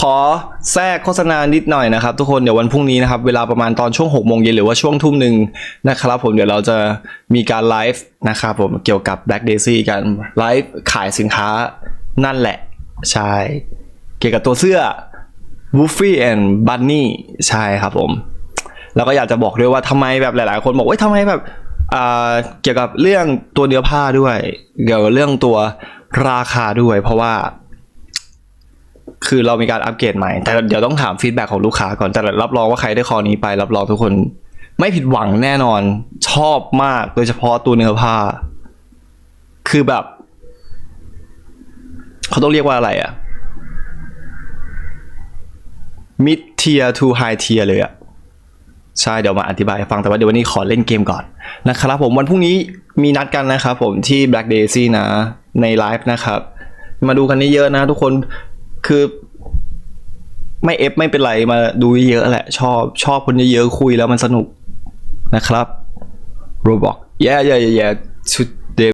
ขอแทรกโฆษณานิดหน่อยนะครับ ทุกคนเดี๋ยววันพรุ่งนี้นะครับ เวลาประมาณตอนช่วง6โมงเย็นหรือว่าช่วงทุ่มหนึ่งนะครับ ผมเดี๋ยวเราจะมีการไลฟ์นะครับผมเกี่ยวกับ Black Daisy กันไลฟ์ขายสินค้านั่นแหละ ใช่ เกี่ยวกับตัวเสื้อ Woofy and Bunny ใช่ครับผม แล้วก็อยากจะบอกด้วยว่าทำไมแบบหลาย ๆ คนบอกว่าทำไมแบบเกี่ยวกับเรื่องตัวเนื้อผ้าด้วย เกี่ยวกับเรื่องตัวราคาด้วย เพราะว่า คือเรามีการอัปเกรดใหม่ แต่เดี๋ยวต้องถามฟีดแบ็ของลูกค้าก่อนแต่รับรองว่าใครได้คอนี้ไป รับรองทุกคน ไม่ผิดหวังแน่นอน ชอบมากโดยเฉพาะตัวเนื้อผ้า คือแบบ เขาต้องเรียกว่าอะไรอะ mid tier to high tier เลยอะใช่เดี๋ยวมาอธิบายฟังแต่ว่าเดี๋ยววันนี้ขอเล่นเกมก่อนนะครับผมวันพรุ่งนี้มีนัดกันนะครับผมที่ Black Daisy นะในไลฟ์นะครับ มาดูกันเยอะๆนะทุกคน คือไม่เอฟไม่เป็นไรมาดูเยอะแหละ ชอบชอบคนเยอะๆคุยแล้วมันสนุกนะครับ Roblox yeah yeah yeah yeah